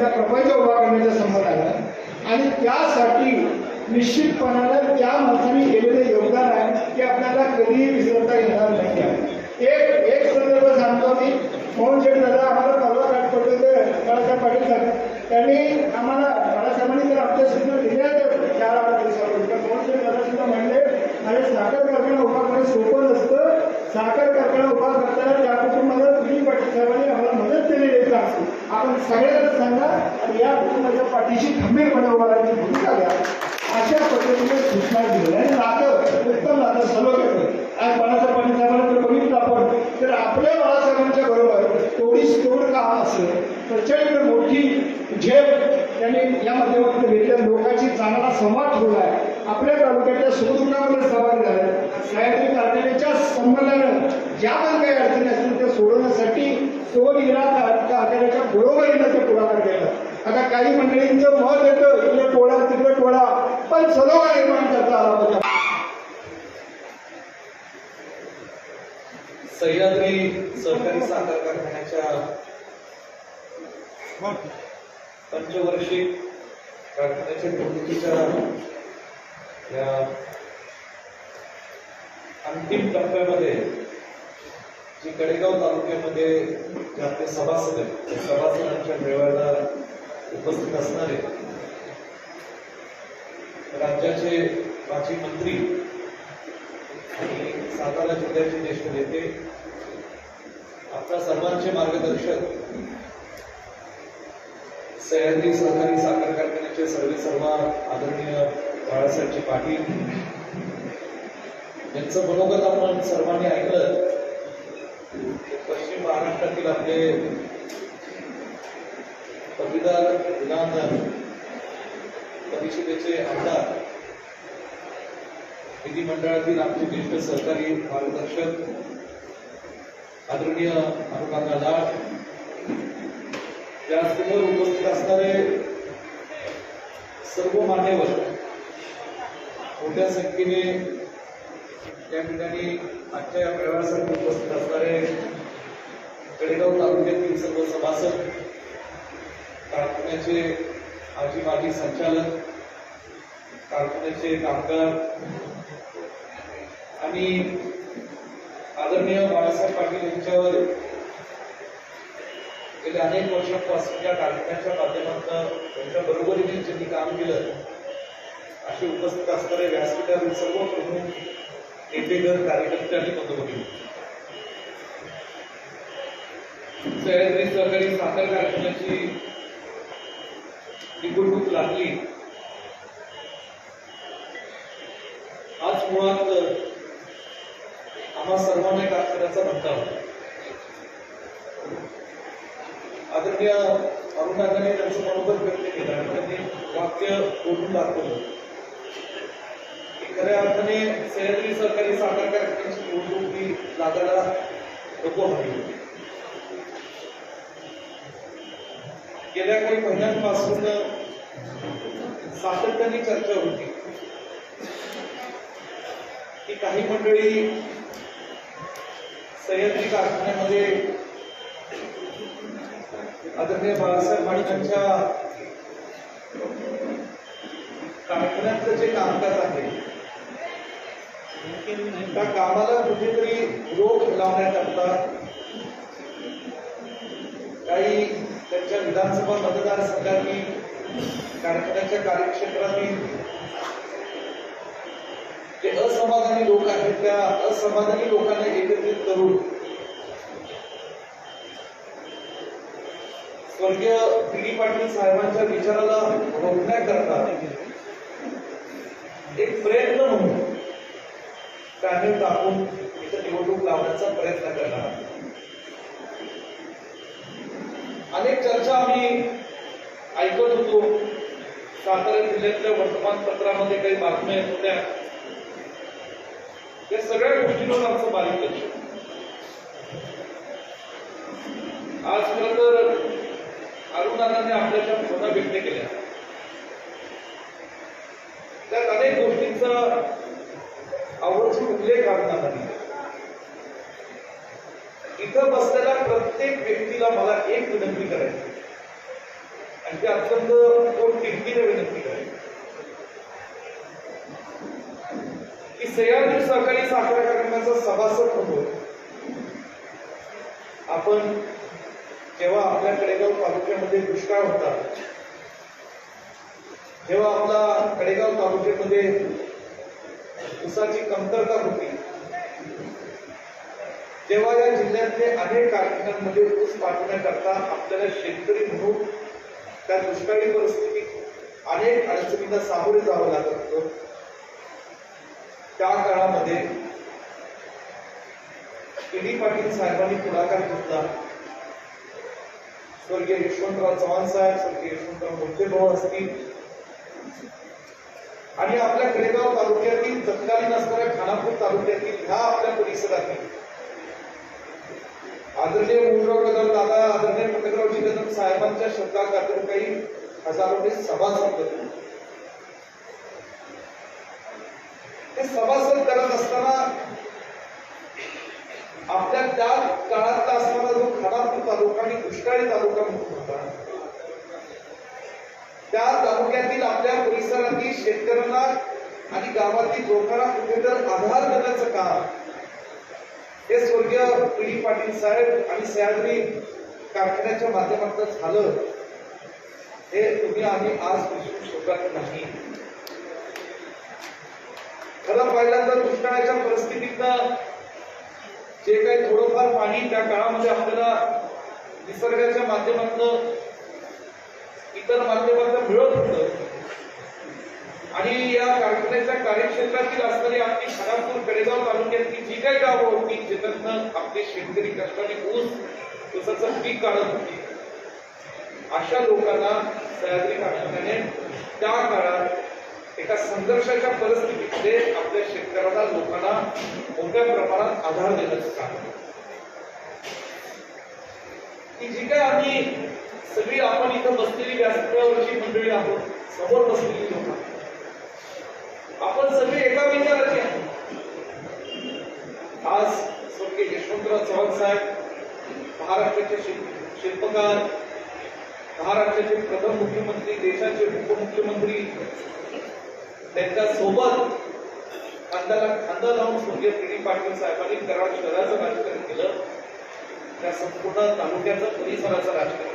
नव्या प्रपंच उभा करण्याच्या संबंधानं आणि त्यासाठी निश्चितपणानं त्या माणसाने केलेलं योगदान आहे ते आपल्याला कधीही विसरता येणार नाही. आहे एक एक संदर्भ सांगतो मी. मोहन शेठ दादा आम्हाला परवा गाठ पडले बाळासाहेब पाटील साहेब त्यांनी आम्हाला बाळासाहेबांनी तर आमच्या सूचना दिल्या आहेत चार आठ दिवसापूर्वी पण मोहन शेठ दादा सुद्धा म्हणले अरे साखर कारखाना उभा करणं सोपं नसतं. साखर कारखाना उभा करताना त्या कुटुंबाला तुम्ही पाटील साहेबांनी आम्हाला मदत केलेली आहे. का आपण सगळ्यांना सांगा आणि या कुटुंबाच्या पाठीशी खंबीरपणे उभा राहण्याची भूमिका घ्या. अशा पद्धतीने सूचना दिली आणि नातं उत्तम नातं सर्व सलोख्याचं आज बाळासाहेब पाटील साहेबांना जर बघितलं आपण तर आपल्या बाळासाहेबांच्या बरोबर तेवढीच तोड का असेल प्रचंड मोठी झेप त्यांनी या माध्यमातून घेतल्या लोकांची चांगला संवाद ठेवला आहे. आपल्या तालुक्याच्या सुखदुःखामध्ये सहभागी झाले. सह्याद्री कारखान्याच्या संबंधानं ज्या पण काही अडचणी असतील त्या सोडवण्यासाठी सोनिरा कारखान्याच्या बरोबरीनं ते पुढाकार केला आता काही मंडळींचं मत येतं इकडे टोळा तिकडे टोळा पण सलोखा निर्माण करता आला होता. सह्याद्री सहकारी साखर कारखान्याच्या पंचवार्षिक कारखान्याच्या निवडणुकीच्या या अंतिम टप्प्यामध्ये जी कडेगाव तालुक्यामध्ये जे आपले सभासद आहेत त्या सभासदांच्या मेळाव्याला उपस्थित असणारे राज्याचे माजी मंत्री आणि सातारा जिल्ह्याचे ज्येष्ठ नेते आपल्या सर्वांचे मार्गदर्शक सह्याद्री सहकारी साखर कारखान्याचे सर्वे सर्व आदरणीय बाळासाहेबजी पाटील. यांचं मनोगत आपण सर्वांनी ऐकलं. पश्चिम महाराष्ट्रातील आपले पदवीदार विधान परिषदेचे आमदार विधिमंडळातील आमचे ज्येष्ठ सहकारी मार्गदर्शक आदरणीय अनुकांना लाट त्यासमोर उपस्थित असणारे सर्व मान्यवर मोठ्या संख्येने त्या ठिकाणी आजच्या या मेळाव्यासाठी उपस्थित असणारे कडेगाव तालुक्यातील सर्व सभासद कारखान्याचे आजी माजी संचालक कारखान्याचे कामगार आणि आदरणीय बाळासाहेब पाटील यांच्यावर गेल्या अनेक वर्षांपासून या कारखान्याच्या माध्यमातून त्यांच्या बरोबरीने ज्यांनी काम केलं असे उपस्थित असणारे व्यासपीठातील सर्व प्रमुख नेतेगण कार्यकर्ते आणि पदोपदी सह्याद्री सहकारी साखर कारखान्याची निवडणूक लागली. आज मुळात आम्हा सर्वांना कारखान्याचा धक्का होता. आदरणीय अरुणांनी त्यांचं मनोगत व्यक्त केलं आणि त्यांनी वाक्य बोलून दाखवलं. खऱ्या अर्थाने सह्याद्री सहकारी साखर कारखान्याची निवडणूक ही लागायला नको हवी होती गेल्या काही महिन्यांपासून सातत्याने चर्चा होती. की काही मंडळी सह्याद्री कारखान्यामध्ये आदरणीय बाळासाहेब पाटीलांच्या कारखान्यातलं जे कामकाज आहे त्या कामाला कुठेतरी रोख लावण्याकरता काही त्यांच्या विधानसभा मतदारसंघांनी कारखान्याच्या कार्यक्षेत्रातील जे असमाधानी लोक आहेत त्या असमाधानी लोकांना एकत्रित करून स्वर्गीय पी पाटील साहेबांच्या विचाराला रोखण्याकरता एक प्रयत्न म्हणून पॅनल टाकून इथं निवडणूक लावण्याचा प्रयत्न करणार अनेक चर्चा आम्ही ऐकत होतो. सातारा जिल्ह्यातल्या वर्तमानपत्रामध्ये काही बातम्या येत होत्या. या सगळ्या गोष्टींवर आमचं बारीक लक्ष आज खरं तर अरुणांनी आपल्याच्या भावना व्यक्त केल्या. त्यात अनेक गोष्टींचा व्यक्तीला मला एक विनंती करायची आणि ते अत्यंत पोटतिडकीने विनंती करायची की सह्याद्री सहकारी साखर कारखान्याचा सभासद म्हणून आपण जेव्हा आपल्या कडेगाव तालुक्यामध्ये दुष्काळ होता जेव्हा आपला कडेगाव तालुक्यामध्ये ऊसाची कमतरता होती तेव्हा या जिल्ह्यातले अनेक कारखान्यांमध्ये ऊस पाठवण्याकरता आपल्याला शेतकरी म्हणून त्या दुष्काळी परिस्थितीत अनेक अडचणींना सामोरे जावं लागत होतं. त्या काळामध्ये के पाटील साहेबांनी पुढाकार घेतला. स्वर्गीय यशवंतराव चव्हाण साहेब स्वर्गीय यशवंतराव मोठे भाऊ असतील. आणि आपल्या खेडेगाव तालुक्यातील तत्कालीन असणाऱ्या खानापूर तालुक्यातील ह्या आपल्या परिसरातील आदरणीय मुळराव कदम दादा आदरणीय पटकरावजी कदम साहेबांच्या शब्दा खातर काही हजारोने सभासद होते ते सभासद करत असताना आपल्या त्या काळात असणारा जो खडापूर तालुका आणि दुष्काळी तालुका म्हणून होता त्या तालुक्यातील आपल्या परिसरातील शेतकऱ्यांना आणि गावातील लोकांना कुठे तर आधार देण्याचं काम हे स्वर्गीय पी डी पाटील साहेब आणि सह्याद्री कारखान्याच्या माध्यमातून झालं. हे तुम्ही आम्ही आज विसरू शकत नाही. खरं पाहिलं तर दुष्काळाच्या परिस्थितीतनं जे काही थोडंफार पाणी त्या काळामध्ये आपल्याला निसर्गाच्या माध्यमातून इतर माध्यमातून मिळत होतं आणि या कारखान्याच्या कार्यक्षेत्रातील असणारी आपली खानापूर कडेगाव तालुक्यातली जी काही गावं होती ज्याच्यातनं आपले शेतकरी कष्टाने ऊस ऊसाचं पीक काढत होती. अशा लोकांना सह्याद्री कारखान्याने त्या काळात एका संघर्षाच्या परिस्थितीमध्ये आपल्या शेतकऱ्यांना लोकांना मोठ्या प्रमाणात आधार देण्याचं काम की जी काय आम्ही सगळी आपण इथं बसलेली व्यासपीठावरची मंडळी आहोत समोर बसलेली लोक. आपण सगळे एका विचाराचे आज स्वर्गीय यशवंतराव चव्हाण साहेब महाराष्ट्राचे शिल्प- शिल्पकार महाराष्ट्राचे प्रथम मुख्यमंत्री देशाचे उपमुख्यमंत्री त्यांच्यासोबत खांद्याला खांदा लावून स्वर्गीय पी डी पाटील साहेबांनी कराड शहराचं राजकारण केलं. त्या संपूर्ण तालुक्याचं परिसराचं राजकारण